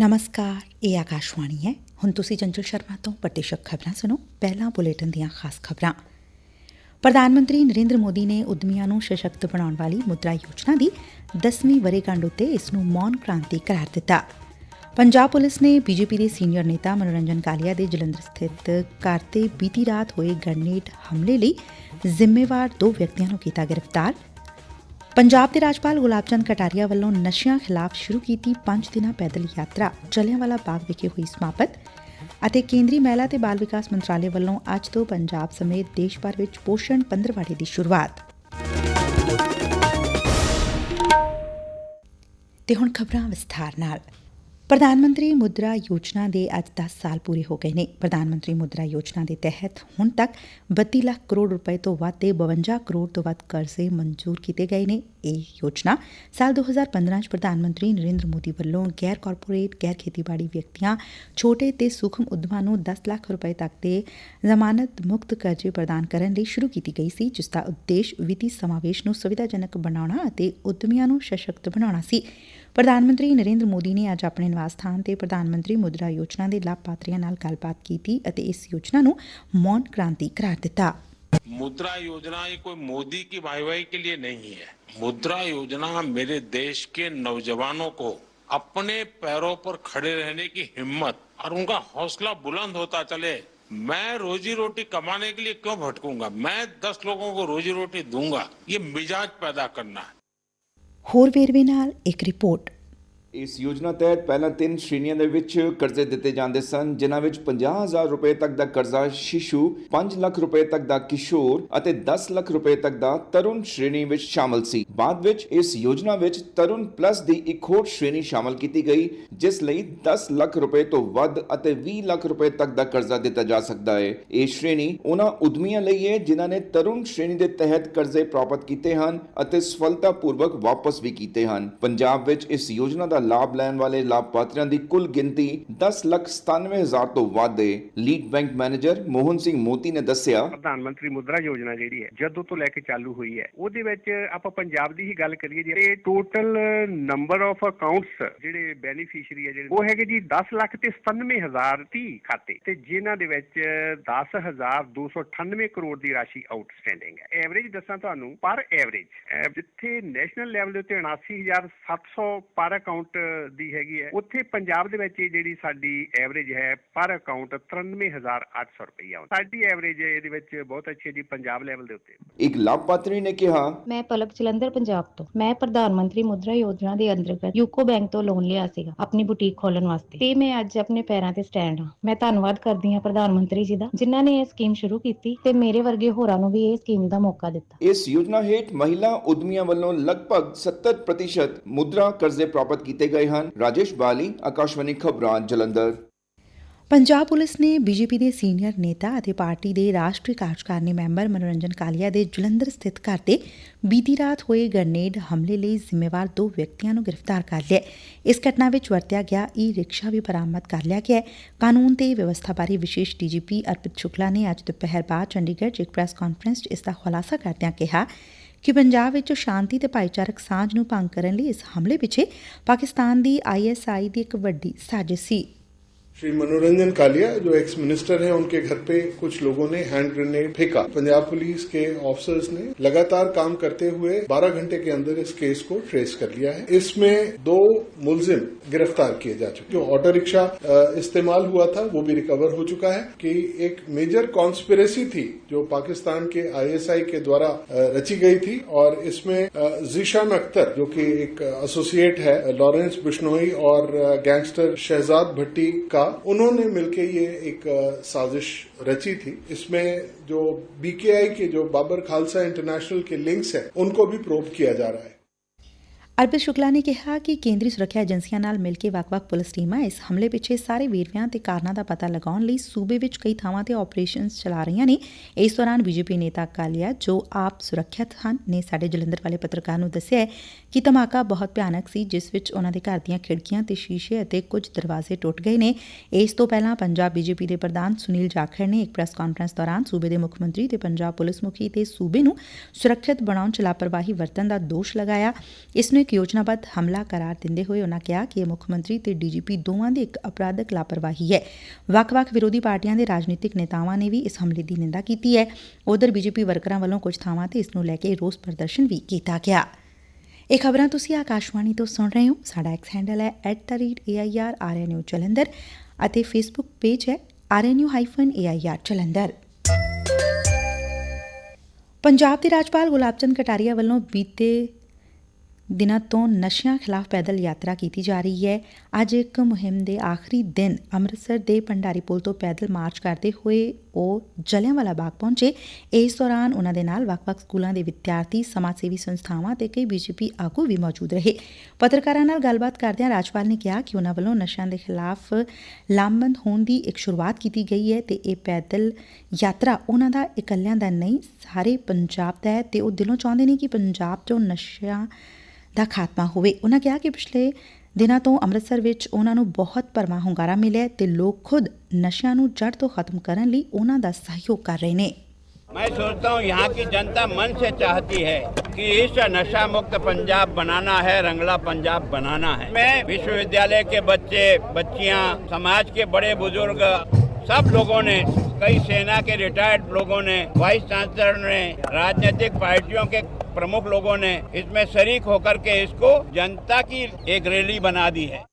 ਨਮਸਕਾਰ, ਇਹ ਆਕਾਸ਼ਵਾਣੀ ਹੈ। ਹੁਣ ਤੁਸੀਂ ਚੰਚਲ ਸ਼ਰਮਾ ਤੋਂ ਪਟੇਸ਼ਕ ਖਬਰਾਂ ਸੁਣੋ। ਪਹਿਲਾਂ ਬੁਲੇਟਿਨ ਦੀਆਂ ਖਾਸ ਖਬਰਾਂ। ਪ੍ਰਧਾਨ ਮੰਤਰੀ ਨਰਿੰਦਰ ਮੋਦੀ ਨੇ ਉਦਮੀਆਂ ਨੂੰ ਸਸ਼ਕਤ ਬਣਾਉਣ ਵਾਲੀ ਮੁਦਰਾ ਯੋਜਨਾ ਦੀ 10ਵੀਂ ਵਰ੍ਹੇਗੰਢ ਉੱਤੇ ਇਸ ਨੂੰ ਮੌਨ ਕ੍ਰਾਂਤੀ ਕਰਾਰ ਦਿੱਤਾ। ਪੰਜਾਬ ਪੁਲਿਸ ਨੇ ਬੀਜੇਪੀ ਦੇ ਸੀਨੀਅਰ ਨੇਤਾ ਮਨੋਰੰਜਨ ਕਾਲੀਆ ਦੇ ਜਲੰਧਰ ਸਥਿਤ ਘਰ ਤੇ ਬੀਤੀ ਰਾਤ ਹੋਏ ਗ੍ਰਨੇਡ ਹਮਲੇ ਲਈ ਜ਼ਿੰਮੇਵਾਰ ਦੋ ਵਿਅਕਤੀਆਂ ਨੂੰ ਕੀਤਾ ਗ੍ਰਿਫਤਾਰ। ਪੰਜਾਬ ਦੇ ਰਾਜਪਾਲ ਗੁਲਾਬ ਚੰਦ ਕਟਾਰੀਆ ਵੱਲੋਂ ਨਸ਼ਿਆਂ ਖਿਲਾਫ ਸ਼ੁਰੂ ਕੀਤੀ 5 ਦਿਨਾਂ ਪੈਦਲ ਯਾਤਰਾ, ਜਲਿਆਂਵਾਲਾ ਬਾਗ ਵਿਖੇ ਹੋਈ ਸਮਾਪਤ ਅਤੇ ਕੇਂਦਰੀ ਮਹਿਲਾ ਤੇ ਬਾਲ ਵਿਕਾਸ ਮੰਤਰਾਲੇ ਵੱਲੋਂ ਅੱਜ ਤੋਂ ਪੰਜਾਬ ਸਮੇਤ ਦੇਸ਼ ਭਰ ਵਿੱਚ ਪੋਸ਼ਣ ਪੰਦਰਵਾੜੇ ਦੀ ਸ਼ੁਰੂਆਤ। ਤੇ ਹੁਣ ਖਬਰਾਂ ਵਿਸਥਾਰ ਨਾਲ। ਪ੍ਰਧਾਨ ਮੰਤਰੀ ਮੁਦਰਾ ਯੋਜਨਾ ਦੇ ਅੱਜ 10 ਸਾਲ ਪੂਰੇ ਹੋ ਗਏ ਨੇ। ਪ੍ਰਧਾਨ ਮੰਤਰੀ ਮੁਦਰਾ ਯੋਜਨਾ ਦੇ ਤਹਿਤ ਹੁਣ ਤੱਕ 32 ਲੱਖ ਕਰੋੜ ਰੁਪਏ ਤੋਂ ਵੱਧ ਦੇ 52 ਕਰੋੜ ਤੋਂ ਵੱਧ ਕਰਜ਼ੇ ਮਨਜ਼ੂਰ ਕੀਤੇ ਗਏ ਨੇ ਇਹ ਯੋਜਨਾ। ਸਾਲ 2015 ਚ ਪ੍ਰਧਾਨ ਮੰਤਰੀ ਨਰਿੰਦਰ ਮੋਦੀ ਵੱਲੋਂ ਗੈਰ ਕਾਰਪੋਰੇਟ, ਗੈਰ ਖੇਤੀਬਾੜੀ ਵਿਅਕਤੀਆਂ, ਛੋਟੇ ਤੇ ਸੂਖਮ ਉਦਮਾਂ ਨੂੰ 10 ਲੱਖ ਰੁਪਏ ਤੱਕ ਦੇ ਜ਼ਮਾਨਤ ਮੁਕਤ ਕਰਜ਼ੇ ਪ੍ਰਦਾਨ ਕਰਨ ਲਈ ਸ਼ੁਰੂ ਕੀਤੀ ਗਈ ਸੀ, ਜਿਸ ਦਾ ਉਦੇਸ਼ ਵਿੱਤੀ ਸਮਾਵੇਸ਼ ਨੂੰ ਸੁਵਿਧਾਜਨਕ ਬਣਾਉਣਾ ਅਤੇ ਉਦਮੀਆਂ ਨੂੰ ਸਸ਼ਕਤ ਬਣਾਉਣਾ ਸੀ। ਪ੍ਰਧਾਨ ਮੰਤਰੀ ਨਰਿੰਦਰ ਮੋਦੀ ਨੇ ਅੱਜ ਆਪਣੇ ਨਿਵਾਸ ਸਥਾਨ ਤੇ ਪ੍ਰਧਾਨ ਮੰਤਰੀ ਮੁਦਰਾ ਯੋਜਨਾ ਦੇ ਲਾਭਪਾਤਰੀਆਂ ਨਾਲ ਗੱਲਬਾਤ ਕੀਤੀ ਅਤੇ ਇਸ ਯੋਜਨਾ ਨੂੰ ਮੌਨ ਕ੍ਰਾਂਤੀ ਕਰਾਰ ਦਿੱਤਾ मुद्रा योजना ये कोई मोदी की वाई वाई के लिए नहीं है मुद्रा योजना मेरे देश के नौजवानों को अपने पैरों पर खड़े रहने की हिम्मत और उनका हौसला बुलंद होता चले मैं रोजी रोटी कमाने के लिए क्यों भटकूंगा मैं दस लोगों को रोजी रोटी दूंगा ये मिजाज पैदा करना है ਹੋਰ ਵੇਰਵੇ ਨਾਲ ਇੱਕ ਰਿਪੋਰਟ ਇਸ ਯੋਜਨਾ ਤਹਿਤ ਪਹਿਲਾਂ ਤਿੰਨ ਸ਼੍ਰੇਣੀਆਂ ਦੇ ਵਿੱਚ ਕਰਜ਼ੇ ਦਿੱਤੇ ਜਾਂਦੇ ਸਨ, ਜਿਨ੍ਹਾਂ ਵਿੱਚ 50000 ਰੁਪਏ ਤੱਕ ਦਾ ਕਰਜ਼ਾ ਸ਼ਿਸ਼ੂ 5 ਲੱਖ ਰੁਪਏ ਤੱਕ ਦਾ ਕਿਸ਼ੋਰ ਅਤੇ 10 ਲੱਖ ਰੁਪਏ ਤੱਕ ਦਾ ਤਰੁਣ ਸ਼੍ਰੇਣੀ ਵਿੱਚ ਸ਼ਾਮਲ ਸੀ। ਬਾਅਦ ਵਿੱਚ ਇਸ ਯੋਜਨਾ ਵਿੱਚ ਤਰੁਣ ਪਲੱਸ ਦੀ ਇੱਕ ਹੋਰ ਸ਼੍ਰੇਣੀ ਸ਼ਾਮਲ ਕੀਤੀ ਗਈ, ਜਿਸ ਲਈ 10 ਲੱਖ ਰੁਪਏ ਤੋਂ ਵੱਧ ਅਤੇ 20 ਲੱਖ ਰੁਪਏ ਤੱਕ ਦਾ ਕਰਜ਼ਾ ਦਿੱਤਾ ਜਾ ਸਕਦਾ ਹੈ। ਇਹ ਸ਼੍ਰੇਣੀ ਉਹਨਾਂ ਉਦਮੀਆਂ ਲਈ ਹੈ, ਜਿਨ੍ਹਾਂ ਨੇ ਤਰੁਣ ਸ਼੍ਰੇਣੀ ਦੇ ਤਹਿਤ ਕਰਜ਼ੇ ਪ੍ਰਾਪਤ ਕੀਤੇ ਹਨ ਅਤੇ ਸਫਲਤਾਪੂਰਵਕ ਵਾਪਸ ਵੀ ਕੀਤੇ ਹਨ। ਪੰਜਾਬ ਵਿੱਚ ਇਸ ਯੋਜਨਾ ਦਾ ਲਾਭ ਲੈਣ ਵਾਲੇ ਲਾਭਪਾਤਰੀਆਂ ਦੀ ਕੁੱਲ ਗਿਣਤੀ 10 ਲੱਖ 97000 ਤੋਂ ਵੱਧ ਹੈ lead bank manager Mohan Singh Moti ਨੇ ਦੱਸਿਆ। ਪ੍ਰਧਾਨ ਮੰਤਰੀ ਮੁਦਰਾ ਯੋਜਨਾ ਜਿਹੜੀ ਹੈ, ਜਦੋਂ ਤੋਂ ਲੈ ਕੇ ਚਾਲੂ ਹੋਈ ਹੈ, ਉਹਦੇ ਵਿੱਚ ਆਪਾਂ ਪੰਜਾਬ ਦੀ ਹੀ ਗੱਲ ਕਰੀਏ ਜਿਹੜੇ ਟੋਟਲ ਨੰਬਰ ਆਫ ਅਕਾਊਂਟਸ ਜਿਹੜੇ ਬੈਨੀਫੀਸ਼ੀਅਰੀ ਹੈ ਜਿਹੜੇ, ਉਹ ਹੈਗੇ ਜੀ 10 ਲੱਖ ਤੇ 97030 ਖਾਤੇ। ਤੇ ਜਿਨ੍ਹਾਂ ਦੇ ਵਿੱਚ 10298 ਕਰੋੜ ਦੀ ਰਾਸ਼ੀ ਆਊਟਸਟੈਂਡਿੰਗ ਹੈ। ਐਵਰੇਜ ਦੱਸਾਂ ਤੁਹਾਨੂੰ, ਪਰ ਐਵਰੇਜ ਜਿੱਥੇ ਨੈਸ਼ਨਲ ਲੈਵਲ ਦੇ ਉੱਤੇ 79700 ਪਰ ਅਕਾਊਂਟ ਦੀ ਹੈਗੀ ਹੈ ਉੱਥੇ ਪੰਜਾਬ ਦੇ ਵਿੱਚ ਜਿਹੜੀ ਸਾਡੀ ਐਵਰੇਜ ਹੈ ਪਰ ਅਕਾਊਂਟ 93800 ਰੁਪਈਆ ਸਾਡੀ ਐਵਰੇਜ ਇਹਦੇ ਵਿੱਚ ਬਹੁਤ ਅੱਛੀ ਹੈ ਜੀ ਪੰਜਾਬ ਲੈਵਲ ਦੇ ਉੱਤੇ। ਇੱਕ ਲਾਭਪਾਤਰੀ ਨੇ ਕਿਹਾ ਮੈਂ ਪਲਕ ਜਲੰਧਰ ਪੰਜਾਬ ਤੋਂ। ਮੈਂ ਪ੍ਰਧਾਨ ਮੰਤਰੀ ਮੁਦਰਾ ਯੋਜਨਾ ਦੇ ਅੰਤਰਗਤ ਯੂਕੋ ਬੈਂਕ ਤੋਂ ਲੋਨ ਲਿਆ ਸੀਗਾ ਆਪਣੀ ਬੁਟੀਕ ਖੋਲਣ ਵਾਸਤੇ। ਤੇ ਮੈਂ ਅੱਜ ਆਪਣੇ ਪੈਰਾਂ ਤੇ ਸਟੈਂਡ ਹਾਂ। ਮੈਂ ਧੰਨਵਾਦ ਕਰਦੀ ਹਾਂ ਪ੍ਰਧਾਨ ਮੰਤਰੀ ਜੀ ਦਾ ਜਿਨ੍ਹਾਂ ਨੇ ਇਹ ਸਕੀਮ ਸ਼ੁਰੂ ਕੀਤੀ ਤੇ ਮੇਰੇ ਵਰਗੇ ਹੋਰਾਂ ਨੂੰ ਵੀ ਇਹ ਸਕੀਮ ਦਾ ਮੌਕਾ ਦਿੱਤਾ। ਇਸ ਯੋਜਨਾ ਹੇਠ ਮਹਿਲਾ ਉਦਮੀਆਂ ਵੱਲੋਂ ਲਗਭਗ 70% ਮੁਦਰਾ ਕਰਜ਼ੇ ਪ੍ਰਾਪਤ ਕੀਤੇ ਗਏ ਹਨ। ਰਾਜੇਸ਼ ਬਾਲੀ, ਆਕਾਸ਼ਵਾਣੀ ਖਬਰਾਂ, ਜਲੰਧਰ। ਪੰਜਾਬ ਪੁਲਿਸ ਨੇ ਬੀਜੇਪੀ ਦੇ ਸੀਨੀਅਰ ਨੇਤਾ ਅਤੇ ਪਾਰਟੀ ਦੇ ਰਾਸ਼ਟਰੀ ਕਾਰਜਕਾਰਨੀ ਮੈਂਬਰ ਮਨੋਰੰਜਨ ਕਾਲੀਆ ਦੇ ਜਲੰਧਰ ਸਥਿਤ ਘਰ ਤੇ ਬੀਤੀ ਰਾਤ ਹੋਏ ਗ੍ਰਨੇਡ ਹਮਲੇ ਲਈ ਜ਼ਿੰਮੇਵਾਰ ਦੋ ਵਿਅਕਤੀਆਂ ਨੂੰ ਗ੍ਰਿਫਤਾਰ ਕਰ ਲਿਆ ਇਸ ਘਟਨਾ ਵਿੱਚ ਵਰਤਿਆ ਗਿਆ ਈ ਰਿਕਸ਼ਾ ਵੀ ਬਰਾਮਦ ਕਰ ਲਿਆ ਗਿਆ ਕਾਨੂੰਨ ਤੇ ਵਿਵਸਥਾ ਬਾਰੇ ਵਿਸ਼ੇਸ਼ ਡੀਜੀਪੀ ਅਰਪਿਤ ਸ਼ੁਕਲਾ ਨੇ ਅੱਜ ਦੁਪਹਿਰ ਬਾਅਦ ਚੰਡੀਗੜ੍ਹ 'ਚ ਇੱਕ ਪ੍ਰੈਸ ਕਾਨਫਰੰਸ 'ਚ ਇਸ ਦਾ ਖੁਲਾਸਾ ਕਰਦਿਆਂ ਕਿਹਾ ਕਿ ਪੰਜਾਬ ਵਿੱਚ ਸ਼ਾਂਤੀ ਤੇ ਭਾਈਚਾਰਕ ਸਾਂਝ ਨੂੰ ਭੰਗ ਕਰਨ ਲਈ ਇਸ ਹਮਲੇ ਪਿੱਛੇ ਪਾਕਿਸਤਾਨ ਦੀ ਆਈਐਸਆਈ ਦੀ ਇੱਕ ਵੱਡੀ ਸਾਜ਼ਿਸ਼ ਸੀ। श्री मनोरंजन कालिया, जो एक्स मिनिस्टर हैं, उनके घर पे कुछ लोगों ने हैंड ग्रेनेड फेंका। पंजाब पुलिस के ऑफिसर्स ने लगातार काम करते हुए 12 घंटे के अंदर इस केस को ट्रेस कर लिया है। इसमें दो मुलजिम गिरफ़्तार किए जा चुके जो ऑटो रिक्शा इस्तेमाल हुआ था, वो भी रिकवर हो चुका है कि एक मेजर कॉन्स्पिरेसी थी, जो पाकिस्तान के आईएसआई के द्वारा रची गई थी और इसमें जीशान अख्तर, जो कि एक एसोसिएट है, लॉरेंस बिश्नोई और गैंगस्टर शहजाद भट्टी का उन्होंने मिलकर ये एक अ, साजिश रची थी इसमें जो बीकेआई के जो बाबर खालसा इंटरनेशनल के लिंक्स हैं उनको भी प्रोब किया जा रहा है ਅਰਪਿਤ ਸ਼ੁਕਲਾ ਨੇ ਕਿਹਾ ਕਿ ਕੇਂਦਰੀ ਸੁਰੱਖਿਆ ਏਜੰਸੀਆਂ ਨਾਲ ਮਿਲ ਕੇ ਵੱਖ-ਵੱਖ ਪੁਲਿਸ ਟੀਮਾਂ ਇਸ ਹਮਲੇ ਪਿੱਛੇ ਸਾਰੇ ਵੇਰਵਿਆਂ ਤੇ ਕਾਰਨਾਂ ਦਾ ਪਤਾ ਲਗਾਉਣ ਲਈ ਸੂਬੇ ਵਿੱਚ ਕਈ ਥਾਵਾਂ ਤੇ ਆਪਰੇਸ਼ਨਸ ਚਲਾ ਰਹੀਆਂ ਨੇ। ਇਸ ਦੌਰਾਨ ਬੀਜੇਪੀ ਨੇਤਾ ਕਾਲੀਆ ਜੋ ਆਪ ਸੁਰੱਖਿਅਤ ਹਨ, ਨੇ ਸਾਡੇ ਜਲੰਧਰ ਵਾਲੇ ਪੱਤਰਕਾਰ ਨੂੰ ਦੱਸਿਆ ਕਿ ਧਮਾਕਾ ਬਹੁਤ ਭਿਆਨਕ ਸੀ, ਜਿਸ ਵਿੱਚ ਉਹਨਾਂ ਦੇ ਘਰ ਦੀਆਂ ਖਿੜਕੀਆਂ ਤੇ ਸ਼ੀਸ਼ੇ ਅਤੇ ਕੁਝ ਦਰਵਾਜ਼ੇ ਟੁੱਟ ਗਏ ਨੇ। ਇਸ ਤੋਂ ਪਹਿਲਾਂ ਪੰਜਾਬ ਬੀਜੇਪੀ ਦੇ ਪ੍ਰਧਾਨ ਸੁਨੀਲ ਜਾਖੜ ਨੇ ਇੱਕ ਪ੍ਰੈਸ ਕਾਨਫਰੰਸ ਦੌਰਾਨ ਸੂਬੇ ਦੇ ਮੁੱਖ ਮੰਤਰੀ ਤੇ ਪੰਜਾਬ ਪੁਲਿਸ ਮੁਖੀ ਤੇ ਸੂਬੇ ਨੂੰ ਸੁਰੱਖਿਅਤ ਬਣਾਉਣ ਚ ਲਾਪਰਵਾਹੀ ਵਰਤਣ ਦਾ ਦੋਸ਼ ਲਗਾਇਆ। ਇਸ ਨੂੰ ਇੱਕ ਯੋਜਨਾਬੱਧ ਹਮਲਾ ਕਰਾਰ ਦਿੰਦੇ ਹੋਏ ਉਨ੍ਹਾਂ ਕਿਹਾ ਕਿ ਇਹ ਮੁੱਖ ਮੰਤਰੀ ਤੇ ਡੀਜੀਪੀ ਦੋਵਾਂ ਦੀ ਇੱਕ ਅਪਰਾਧਕ ਲਾਪਰਵਾਹੀ ਹੈ। ਵੱਖ-ਵੱਖ ਵਿਰੋਧੀ ਪਾਰਟੀਆਂ ਦੇ ਰਾਜਨੀਤਿਕ ਨੇਤਾਵਾਂ ਨੇ ਵੀ ਇਸ ਹਮਲੇ ਦੀ ਨਿੰਦਾ ਕੀਤੀ ਹੈ। ਉਧਰ ਬੀਜੇਪੀ ਵਰਕਰਾਂ ਵੱਲੋਂ ਕੁਝ ਥਾਵਾਂ ਤੇ ਇਸ ਨੂੰ ਲੈ ਕੇ ਰੋਸ ਪ੍ਰਦਰਸ਼ਨ ਵੀ ਕੀਤਾ ਗਿਆ। ਇਹ ਖਬਰਾਂ ਤੁਸੀਂ ਆਕਾਸ਼ਵਾਣੀ ਤੋਂ ਸੁਣ ਰਹੇ ਹੋ। ਸਾਡਾ ਐਕਸ ਹੈਂਡਲ ਹੈ @air ਜਲੰਧਰ ਅਤੇ ਫੇਸਬੁੱਕ ਪੇਜ ਹੈ rnu-air ਜਲੰਧਰ ਪੰਜਾਬ ਦੇ ਰਾਜਪਾਲ ਗੁਲਾਬ ਚੰਦ ਕਟਾਰੀਆ ਵੱਲੋਂ ਬੀਤੇ ਦਿਨਾਂ ਤੋਂ ਨਸ਼ਿਆਂ ਖਿਲਾਫ ਪੈਦਲ ਯਾਤਰਾ ਕੀਤੀ ਜਾ ਰਹੀ ਹੈ। ਅੱਜ ਇੱਕ ਮੁਹਿੰਮ ਦੇ ਆਖਰੀ ਦਿਨ ਅੰਮ੍ਰਿਤਸਰ ਦੇ ਭੰਡਾਰੀ ਪੁਲ ਤੋਂ ਪੈਦਲ ਮਾਰਚ ਕਰਦੇ ਹੋਏ ਉਹ ਜਲਿਆਂਵਾਲਾ ਬਾਗ ਪਹੁੰਚੇ। ਇਸ ਦੌਰਾਨ ਉਹਨਾਂ ਦੇ ਨਾਲ ਵੱਖ-ਵੱਖ ਸਕੂਲਾਂ ਦੇ ਵਿਦਿਆਰਥੀ ਸਮਾਜ ਸੇਵੀ ਸੰਸਥਾਵਾਂ ਤੇ ਕਈ ਬੀਜੇਪੀ ਆਗੂ ਵੀ ਮੌਜੂਦ ਰਹੇ। ਪੱਤਰਕਾਰਾਂ ਨਾਲ ਗੱਲਬਾਤ ਕਰਦਿਆਂ ਰਾਜਪਾਲ ਨੇ ਕਿਹਾ ਕਿ ਉਹਨਾਂ ਵੱਲੋਂ ਨਸ਼ਿਆਂ ਦੇ ਖਿਲਾਫ ਲਾਮਬੰਦ ਹੋਣ ਦੀ ਇੱਕ ਸ਼ੁਰੂਆਤ ਕੀਤੀ ਗਈ ਹੈ ਤੇ ਇਹ ਪੈਦਲ ਯਾਤਰਾ ਉਹਨਾਂ ਦਾ ਇਕੱਲਿਆਂ ਦਾ ਨਹੀਂ, ਸਾਰੇ ਪੰਜਾਬ ਦਾ ਹੈ ਤੇ ਉਹ ਦਿਲੋਂ ਚਾਹੁੰਦੇ ਨੇ ਕਿ ਪੰਜਾਬ 'ਚੋਂ ਨਸ਼ਿਆਂ ਦਾ ਖਾਤਮਾ ਹੋਵੇ ਉਹਨਾਂ ਕਿਹਾ ਕਿ ਪਿਛਲੇ ਦਿਨਾਂ ਤੋਂ ਅੰਮ੍ਰਿਤਸਰ ਵਿੱਚ ਉਹਨਾਂ ਨੂੰ ਬਹੁਤ ਭਰਵਾਂ ਹੁੰਗਾਰਾ ਮਿਲਿਆ ਤੇ ਲੋਕ ਖੁਦ ਨਸ਼ਿਆਂ ਨੂੰ ਜੜ ਤੋਂ ਖਤਮ ਕਰਨ ਲਈ ਉਹਨਾਂ ਦਾ ਸਹਿਯੋਗ ਕਰ ਰਹੇ ਨੇ मैं सोचता हूँ यहाँ की जनता मन से चाहती है कि इस नशा मुक्त पंजाब बनाना है रंगला पंजाब बनाना है मैं विश्वविद्यालय के बच्चे बच्चियाँ समाज के बड़े बुजुर्ग सब लोगों ने कई सेना के रिटायर्ड लोगों ने वाइस चांसलर ने राजनीतिक पार्टियों के प्रमुख लोगों ने इसमें शरीक होकर के इसको जनता की एक रैली बना दी है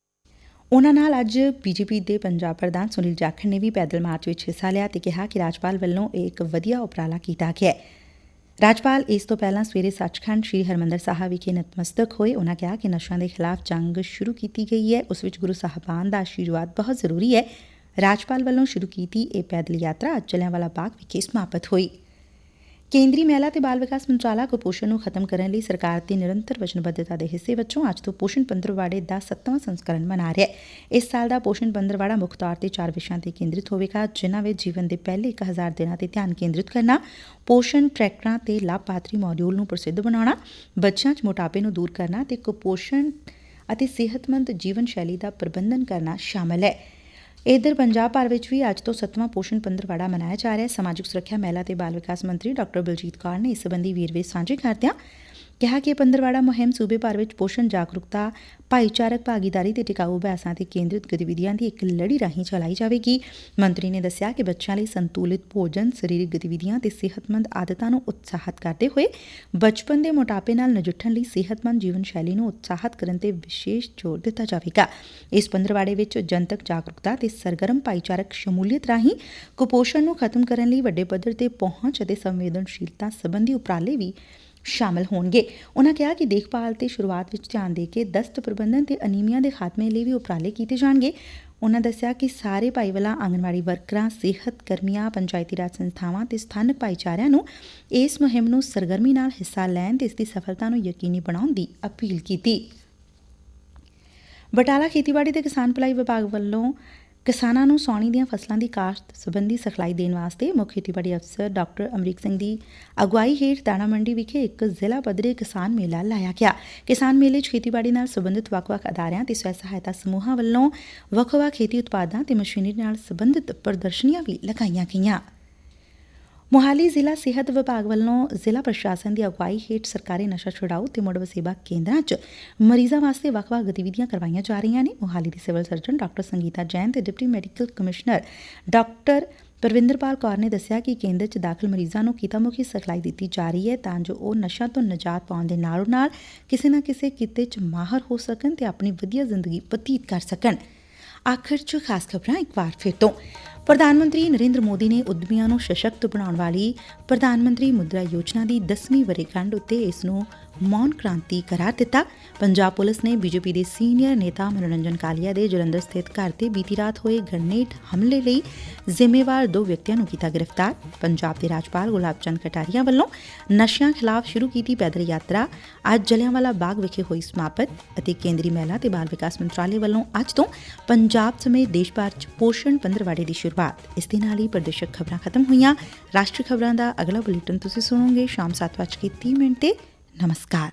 ਉਹਨਾਂ ਨਾਲ ਅੱਜ ਬੀਜੇਪੀ ਦੇ ਪੰਜਾਬ ਪ੍ਰਧਾਨ ਸੁਨੀਲ ਜਾਖੜ ਨੇ ਵੀ ਪੈਦਲ ਮਾਰਚ ਵਿੱਚ ਹਿੱਸਾ ਲਿਆ ਤੇ ਕਿਹਾ ਕਿ ਰਾਜਪਾਲ ਵੱਲੋਂ ਇਹ ਇੱਕ ਵਧੀਆ ਉਪਰਾਲਾ ਕੀਤਾ ਗਿਆ ਹੈ ਰਾਜਪਾਲ ਇਸ ਤੋਂ ਪਹਿਲਾਂ ਸਵੇਰੇ ਸੱਚਖੰਡ ਸ੍ਰੀ ਹਰਮੰਦਰ ਸਾਹਿਬ ਵਿਖੇ ਨਤਮਸਤਕ ਹੋਏ ਉਹਨਾਂ ਕਿਹਾ ਕਿ ਨਸ਼ਿਆਂ ਦੇ ਖਿਲਾਫ ਜੰਗ ਸ਼ੁਰੂ ਕੀਤੀ ਗਈ ਹੈ ਉਸ ਵਿੱਚ ਗੁਰੂ ਸਾਹਿਬਾਨ ਦਾ ਆਸ਼ੀਰਵਾਦ ਬਹੁਤ ਜ਼ਰੂਰੀ ਹੈ ਰਾਜਪਾਲ ਵੱਲੋਂ ਸ਼ੁਰੂ ਕੀਤੀ ਇਹ ਪੈਦਲ ਯਾਤਰਾ ਅੱਜ ਜਲਿਆਂਵਾਲਾ ਬਾਗ ਵਿਖੇ ਸਮਾਪਤ ਹੋਈ। ਕੇਂਦਰੀ ਮਹਿਲਾ ਤੇ ਬਾਲ ਵਿਕਾਸ ਮੰਤਰਾਲਾ ਕੁਪੋਸ਼ਣ ਨੂੰ ਖਤਮ ਕਰਨ ਲਈ ਸਰਕਾਰ ਦੀ ਨਿਰੰਤਰ ਵਚਨਬੱਧਤਾ ਦੇ ਹਿੱਸੇ ਵਜੋਂ ਅੱਜ ਤੋਂ ਪੋਸ਼ਣ ਪੰਦਰਵਾੜੇ ਦਾ 7ਵਾਂ ਸੰਸਕਰਣ ਮਨਾ ਰਿਹਾ ਹੈ। ਇਸ ਸਾਲ ਦਾ ਪੋਸ਼ਣ ਪੰਦਰਵਾੜਾ ਮੁੱਖ ਤੌਰ ਤੇ ਚਾਰ ਵਿਸ਼ਿਆਂ ਤੇ ਕੇਂਦਰਿਤ ਹੋਵੇਗਾ, ਜਿਨ੍ਹਾਂ ਵਿੱਚ ਜੀਵਨ ਦੇ ਪਹਿਲੇ 1000 ਦਿਨਾਂ ਤੇ ਧਿਆਨ ਕੇਂਦਰਿਤ ਕਰਨਾ, ਪੋਸ਼ਣ ਟਰੈਕਰਾਂ ਤੇ ਲਾਭਪਾਤਰੀ ਮੋਡਿਊਲ ਨੂੰ ਪ੍ਰਸਿੱਧ ਬਣਾਉਣਾ, ਬੱਚਿਆਂ 'ਚ ਮੋਟਾਪੇ ਨੂੰ ਦੂਰ ਕਰਨਾ ਤੇ ਕੁਪੋਸ਼ਣ ਅਤੇ ਸਿਹਤਮੰਦ ਜੀਵਨ ਸ਼ੈਲੀ ਦਾ ਪ੍ਰਬੰਧਨ ਕਰਨਾ ਸ਼ਾਮਲ ਹੈ। ਇਧਰ ਪੰਜਾਬ ਭਰ ਵਿੱਚ ਵੀ ਅੱਜ ਤੋਂ 7ਵਾਂ ਪੋਸ਼ਣ ਪੰਦਰਵਾੜਾ ਮਨਾਇਆ ਜਾ ਰਿਹਾ ਹੈ। ਸਮਾਜਿਕ ਸੁਰੱਖਿਆ ਮਹਿਲਾ ਤੇ ਬਾਲ ਵਿਕਾਸ ਮੰਤਰੀ ਡਾਕਟਰ ਬਲਜੀਤ ਕੌਰ ਨੇ ਇਸ ਸੰਬੰਧੀ ਵੀਰਵੇ ਸਾਂਝੇ ਕਰਦਿਆਂ ਕਿਹਾ ਕਿ ਪੰਦਰਵਾੜਾ ਮੁਹਿੰਮ ਸੂਬੇ ਭਰ ਵਿੱਚ ਪੋਸ਼ਣ, ਜਾਗਰੂਕਤਾ, ਭਾਈਚਾਰਕ ਭਾਗੀਦਾਰੀ ਤੇ ਟਿਕਾਊ ਅਭਿਆਸਾਂ ਤੇ ਕੇਂਦਰਿਤ ਗਤੀਵਿਧੀਆਂ ਦੀ ਇੱਕ ਲੜੀ ਰਾਹੀਂ ਚਲਾਈ ਜਾਵੇਗੀ। ਮੰਤਰੀ ਨੇ ਦੱਸਿਆ ਕਿ ਬੱਚਿਆਂ ਲਈ ਸੰਤੁਲਿਤ ਭੋਜਨ, ਸਰੀਰਕ ਗਤੀਵਿਧੀਆਂ ਤੇ ਸਿਹਤਮੰਦ ਆਦਤਾਂ ਨੂੰ ਉਤਸ਼ਾਹਿਤ ਕਰਦੇ ਹੋਏ ਬਚਪਨ ਦੇ ਮੋਟਾਪੇ ਨਾਲ ਨਜਿੱਠਣ ਲਈ ਸਿਹਤਮੰਦ ਜੀਵਨ ਸ਼ੈਲੀ ਨੂੰ ਉਤਸ਼ਾਹਿਤ ਕਰਨ ਤੇ ਵਿਸ਼ੇਸ਼ ਜ਼ੋਰ ਦਿੱਤਾ ਜਾਵੇਗਾ। ਇਸ ਪੰਦਰਵਾੜੇ ਵਿੱਚ ਜਨਤਕ ਜਾਗਰੂਕਤਾ ਤੇ ਸਰਗਰਮ ਭਾਈਚਾਰਕ ਸ਼ਮੂਲੀਅਤ ਰਾਹੀਂ ਕੁਪੋਸ਼ਣ ਨੂੰ ਖਤਮ ਕਰਨ ਲਈ ਵੱਡੇ ਪੱਧਰ ਤੇ ਪਹੁੰਚ ਅਤੇ ਸੰਵੇਦਨਸ਼ੀਲਤਾ ਸੰਬੰਧੀ ਉਪਰਾਲੇ ਵੀ ਸ਼ਾਮਲ ਹੋਣਗੇ। ਉਹਨਾਂ ਕਿਹਾ ਕਿ ਦੇਖਭਾਲ ਤੇ ਸ਼ੁਰੂਆਤ ਵਿੱਚ ਧਿਆਨ ਦੇ ਕੇ ਦਸਤ ਪ੍ਰਬੰਧਨ ਤੇ ਅਨੀਮੀਆ ਦੇ ਖਾਤਮੇ ਲਈ ਵੀ ਉਪਰਾਲੇ ਕੀਤੇ ਜਾਣਗੇ। ਉਹਨਾਂ ਦੱਸਿਆ ਕਿ ਸਾਰੇ ਭਾਈਵਾਲਾ ਆਂਗਣਵਾੜੀ ਵਰਕਰਾਂ, ਸਿਹਤ ਕਰਮੀਆਂ, ਪੰਚਾਇਤੀ ਰਾਜ ਸੰਸਥਾਵਾਂ ਤੇ ਸਥਾਨਕ ਭਾਈਚਾਰਿਆਂ ਨੂੰ ਇਸ ਮੁਹਿੰਮ ਨੂੰ ਸਰਗਰਮੀ ਨਾਲ ਹਿੱਸਾ ਲੈਣ ਤੇ ਇਸ ਦੀ ਸਫਲਤਾ ਨੂੰ ਯਕੀਨੀ ਬਣਾਉਣ ਦੀ ਅਪੀਲ ਕੀਤੀ। ਬਟਾਲਾ ਖੇਤੀਬਾੜੀ ਤੇ ਕਿਸਾਨ ਭਲਾਈ ਵਿਭਾਗ ਵੱਲੋਂ ਕਿਸਾਨਾਂ ਨੂੰ ਸੌਣੀ ਦੀਆਂ ਫਸਲਾਂ ਦੀ ਕਾਸ਼ਤ ਸੰਬੰਧੀ ਸਿਖਲਾਈ ਦੇਣ ਵਾਸਤੇ ਮੁੱਖ ਖੇਤੀਬਾੜੀ ਅਫਸਰ ਡਾਕਟਰ ਅਮਰੀਕ ਸਿੰਘ ਦੀ ਅਗਵਾਈ ਹੇਠ ਦਾਣਾ ਮੰਡੀ ਵਿਖੇ ਇੱਕ ਜ਼ਿਲ੍ਹਾ ਪੱਧਰੀ ਕਿਸਾਨ ਮੇਲਾ ਲਾਇਆ ਗਿਆ। ਕਿਸਾਨ ਮੇਲੇ 'ਚ ਖੇਤੀਬਾੜੀ ਨਾਲ ਸੰਬੰਧਿਤ ਵੱਖ-ਵੱਖ ਅਦਾਰਿਆਂ ਤੇ ਸਵੈ ਸਹਾਇਤਾ ਸਮੂਹਾਂ ਵੱਲੋਂ ਵੱਖ-ਵੱਖ ਖੇਤੀ ਉਤਪਾਦਾਂ ਤੇ ਮਸ਼ੀਨਰੀ ਨਾਲ ਸੰਬੰਧਿਤ ਪ੍ਰਦਰਸ਼ਨੀਆਂ ਵੀ ਲਗਾਈਆਂ ਗਈਆਂ। ਮੋਹਾਲੀ ਜ਼ਿਲ੍ਹਾ ਸਿਹਤ ਵਿਭਾਗ ਵੱਲੋਂ ਜ਼ਿਲ੍ਹਾ ਪ੍ਰਸ਼ਾਸਨ ਦੀ ਅਗਵਾਈ ਹੇਠ ਸਰਕਾਰੀ ਨਸ਼ਾ ਛੁਡਾਊ ਤੇ ਮੁੜ ਵਸੇਬਾ ਕੇਂਦਰਾਂ 'ਚ ਮਰੀਜ਼ਾਂ ਵਾਸਤੇ ਵੱਖ-ਵੱਖ ਗਤੀਵਿਧੀਆਂ ਕਰਵਾਈਆਂ ਜਾ ਰਹੀਆਂ ਨੇ। ਮੋਹਾਲੀ ਦੀ civil surgeon doctor Sangeeta Jain ਤੇ deputy medical commissioner doctor Parvinderpal Kaur ਨੇ ਦੱਸਿਆ ਕਿ ਕੇਂਦਰ 'ਚ ਦਾਖਲ ਮਰੀਜ਼ਾਂ ਨੂੰ ਕਿਤਾਮੁਖੀ ਸਿਖਲਾਈ ਦਿੱਤੀ ਜਾ ਰਹੀ ਹੈ ਤਾਂ ਜੋ ਉਹ ਨਸ਼ਾ ਤੋਂ ਨਜਾਤ ਪਾਉਣ ਦੇ ਨਾਲੋਂ ਨਾਲ ਕਿਸੇ ਨਾ ਕਿਸੇ ਕਿੱਤੇ 'ਚ ਮਾਹਰ ਹੋ ਸਕਣ ਤੇ ਆਪਣੀ ਵਧੀਆ ਜ਼ਿੰਦਗੀ ਬਤੀਤ ਕਰ ਸਕਣ। ਆਖਰ 'ਚ ਖਾਸ ਖਬਰਾਂ ਇੱਕ ਵਾਰ ਫਿਰ ਤੋਂ। ਪ੍ਰਧਾਨ ਮੰਤਰੀ ਨਰਿੰਦਰ ਮੋਦੀ ਨੇ ਉਦਮੀਆਂ ਨੂੰ ਸਸ਼ਕਤ ਬਣਾਉਣ ਵਾਲੀ ਪ੍ਰਧਾਨ ਮੰਤਰੀ ਮੁਦਰਾ ਯੋਜਨਾ ਦੀ 10ਵੀਂ ਵਰ੍ਹੇਗੰਢ ਉੱਤੇ ਇਸ ਨੂੰ ਮੌਨ ਕ੍ਰਾਂਤੀ ਕਰਾਰ ਦਿੱਤਾ। ਪੰਜਾਬ ਪੁਲਿਸ ਨੇ ਬੀਜੇਪੀ ਦੇ ਸੀਨੀਅਰ ਨੇਤਾ ਮਨੋਰੰਜਨ ਕਾਲੀਆ ਦੇ ਜਲੰਧਰ ਸਥਿਤ ਘਰ ਤੇ ਬੀਤੀ ਰਾਤ ਹੋਏ ਗ੍ਰਨੇਡ ਹਮਲੇ ਲਈ ਜ਼ਿੰਮੇਵਾਰ ਦੋ ਵਿਅਕਤੀਆਂ ਨੂੰ ਕੀਤਾ ਗ੍ਰਿਫਤਾਰ। ਪੰਜਾਬ ਦੇ ਰਾਜਪਾਲ ਗੁਲਾਬ ਚੰਦ ਕਟਾਰੀਆ ਵੱਲੋਂ ਨਸ਼ਿਆਂ ਖਿਲਾਫ ਸ਼ੁਰੂ ਕੀਤੀ ਪੈਦਲ ਯਾਤਰਾ। ਅੱਜ ਜਲਿਆਂਵਾਲਾ ਬਾਗ ਵਿਖੇ ਹੋਈ ਸਮਾਪਤ ਅਤੇ ਕੇਂਦਰੀ ਮਹਿਲਾ ਤੇ ਬਾਲ ਵਿਕਾਸ ਮੰਤਰਾਲੇ ਵੱਲੋਂ ਅੱਜ ਤੋਂ ਪੰਜਾਬ ਸਮੇਤ ਦੇਸ਼ ਭਰ 'ਚ ਪੋਸ਼ਣ ਪੰਦਰਵਾੜੇ ਦੀ ਸ਼ੁਰੂਆਤ ਇਸ ਦੇ ਨਾਲ ਹੀ ਪ੍ਰਦੇਸ਼ਕ ਖਬਰਾਂ ਖਤਮ ਹੋਈਆਂ। ਰਾਸ਼ਟਰੀ ਖਬਰਾਂ ਦਾ ਅਗਲਾ ਬੁਲੇਟਿਨ ਤੁਸੀਂ ਸੁਣੋਗੇ ਸ਼ਾਮ 7:30 ਮਿੰਟ ਤੇ। ਨਮਸਕਾਰ।